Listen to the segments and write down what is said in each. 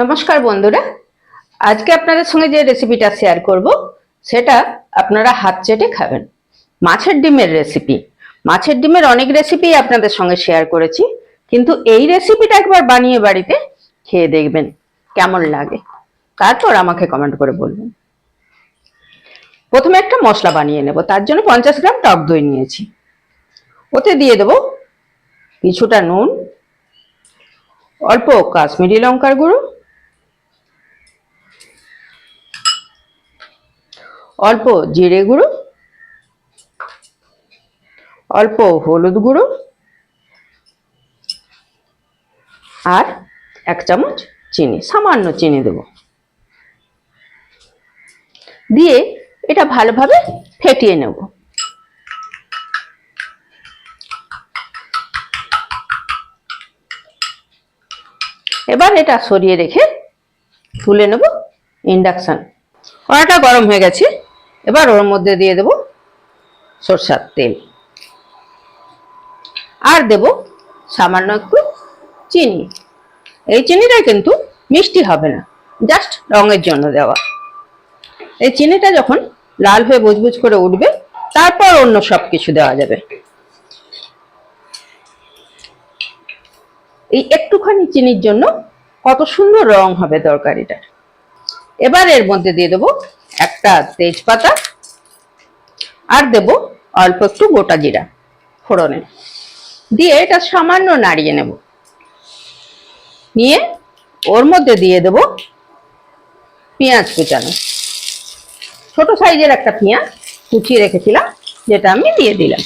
নমস্কার বন্ধুরা। আজকে আপনাদের সঙ্গে যে রেসিপিটা শেয়ার করব, সেটা আপনারা হাত চেটে খাবেন। মাছের ডিমের রেসিপি মাছের ডিমের অনেক রেসিপি আপনাদের সঙ্গে শেয়ার করেছি, কিন্তু এই রেসিপিটা একবার বানিয়ে বাড়িতে খেয়ে দেখবেন কেমন লাগে। তারপর আমাকে কমেন্ট করে বলবেন। প্রথমে একটা মশলা বানিয়ে নেব, তার জন্য পঞ্চাশ গ্রাম টক দই নিয়েছি। ওতে দিয়ে দেবো কিছুটা নুন, অল্প কাশ্মীরি লঙ্কার গুঁড়ো অল্প জিরে গুঁড়ো, অল্প হলুদ গুঁড়ো আর এক চামচ চিনি, সামান্য চিনি দেব। দিয়ে এটা ভালোভাবে ফেটিয়ে নেব। এবার এটা সরিয়ে রেখে তুলে নেব ইন্ডাকশন। কড়াটা গরম হয়ে গেছে। এবার ওর মধ্যে দিয়ে দেব সরষার তেল। আর দেব সামান্য একটু চিনি। এই চিনিটা কিন্তু মিষ্টি হবে না, জাস্ট রঙের জন্য দেওয়া। এই চিনিটা যখন লাল হয়ে বুজবুজ করে উঠবে, তারপর অন্য সব কিছু দেওয়া যাবে। এই একটুখানি চিনির জন্য কত সুন্দর রং হবে তরকারিটার। এবার এর মধ্যে দিয়ে দেবো একটা তেজপাতা আর দেব অল্প একটু গোটা জিরা ফোড়নে। দিয়ে এটা সামান্য নাড়িয়ে নেব। নিয়ে ওর মধ্যে দিয়ে দেব পেঁয়াজ কুচানো। ছোট সাইজের একটা পেঁয়াজ কুচিয়ে রেখেছিলাম, যেটা আমি দিয়ে দিলাম।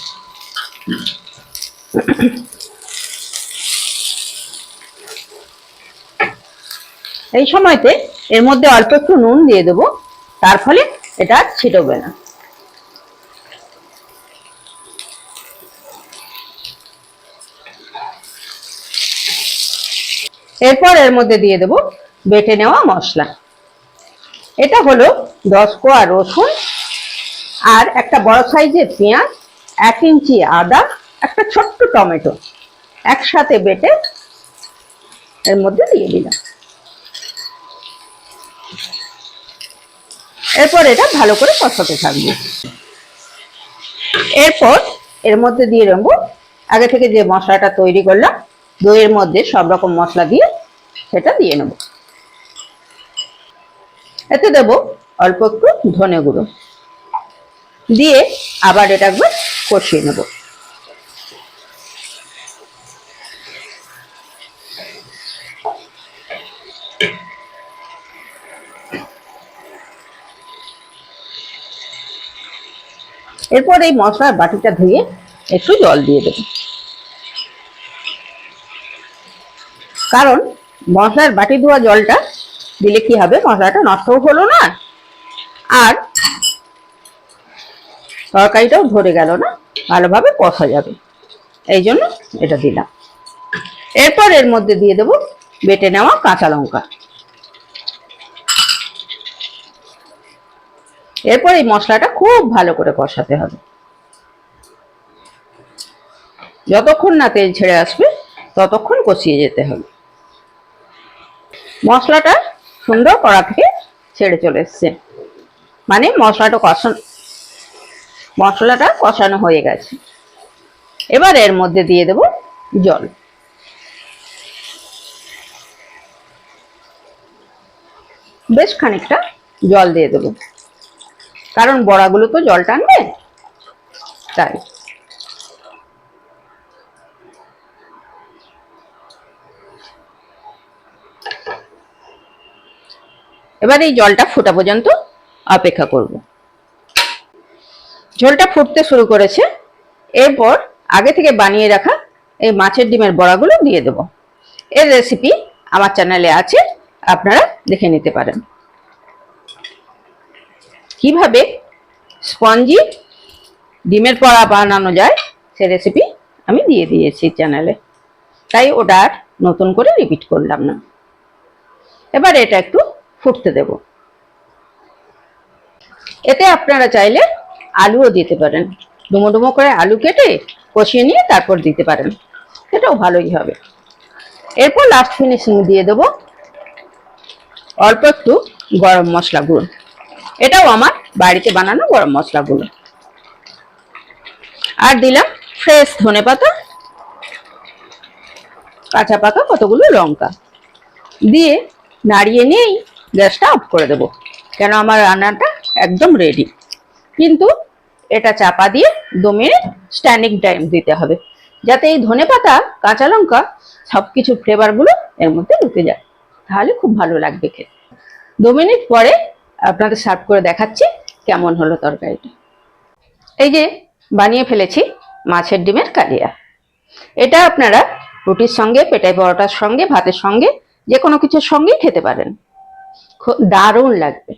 এই সময়তে এর মধ্যে অল্প একটু নুন দিয়ে দেবো। তার ফলে এটা ছিটবে না। এরপর এর মধ্যে দিয়ে দেব বেটে নেওয়া মশলা। এটা হলো দশ কোয়া রসুন আর একটা বড় সাইজের পেঁয়াজ, এক ইঞ্চি আদা, একটা ছোট্ট টমেটো। একসাথে বেটে এর মধ্যে দিয়ে দিলাম। এরপর এটা ভালো করে কষাতে থাকব। এরপর এর মধ্যে দিয়ে দেবো, আগে থেকে যে মশলাটা তৈরি করলাম, দইয়ের মধ্যে সব রকম মশলা দিয়ে সেটা দিয়ে নেব। এতে দেব অল্প একটু ধনে গুঁড়ো। দিয়ে আবার এটা একবার কষিয়ে নেব। এরপর এই মশলার বাটিটা ধুয়ে একটু জল দিয়ে দেব। কারণ মশলার বাটি ধোয়া জলটা দিলে কি হবে? মশলাটা নষ্টও হলো না, আর তরকারিটাও ধরে গেল না, ভালোভাবে কষা যাবে। এই জন্য এটা দিলাম। এরপর এর মধ্যে দিয়ে দেব বেটে নেওয়া কাঁচা লঙ্কা। এরপর এই মশলাটা খুব ভালো করে কষাতে হবে। যতক্ষণ না তেল ছেড়ে আসবে, ততক্ষণ কষিয়ে যেতে হবে। মশলাটা সুন্দর কড়া থেকে ছেড়ে চলে এসছে। মানে মশলাটা কষানো মশলাটা কষানো হয়ে গেছে। এবার এর মধ্যে দিয়ে দেব জল। বেশ খানিকটা জল দিয়ে দেবো। কারণ বড়াগুলো তো জল টানবে। তাই। এবার এই জলটা ফোটা পর্যন্ত অপেক্ষা করব। ঝোলটা ফুটতে শুরু করেছে। এরপর আগে থেকে বানিয়ে রাখা এই মাছের ডিমের বড়াগুলো দিয়ে দেব। এর রেসিপি আমার চ্যানেলে আছে, আপনারা দেখে নিতে পারেন। কীভাবে স্পঞ্জি ডিমের পড়া বানানো যায় সে রেসিপি আমি দিয়ে দিয়েছি চ্যানেলে তাই ওটা আর নতুন করে রিপিট করলাম না। এবার এটা একটু ফুটতে দেব। এতে আপনারা চাইলে আলুও দিতে পারেন। ডুমো ডুমো করে আলু কেটে কষিয়ে নিয়ে তারপর দিতে পারেন। সেটাও ভালোই হবে। এরপর লাস্ট ফিনিশিং দিয়ে দেবো। অল্প একটু গরম মশলা গুঁড়ো। এটাও আমার বাড়িতে বানানো গরম মশলা গুঁড়ো আর দিলাম ফ্রেশ ধনে পাতা, কাঁচা পাকা কতগুলো লঙ্কা। দিয়ে নাড়িয়ে নিয়েই গ্যাসটা অফ করে দেবো, কেন আমার রান্নাটা একদম রেডি কিন্তু এটা চাপা দিয়ে দু মিনিট স্ট্যান্ডিং টাইম দিতে হবে, যাতে এই ধনে পাতা, কাঁচা লঙ্কা সব কিছু ফ্লেভারগুলো এর মধ্যে ঢুকে যায়। তাহলে খুব ভালো লাগবে খেতে। দু মিনিট পরে আপনাদের সার্ভ করে দেখাচ্ছি কেমন হলো তরকারিটা। এই যে বানিয়ে ফেলেছি মাছের ডিমের কালিয়া। এটা আপনারা রুটির সঙ্গে পেটাই পরোটার সঙ্গে, ভাতের সঙ্গে যে কোনো কিছুর সঙ্গেই খেতে পারেন। দারুণ লাগবে।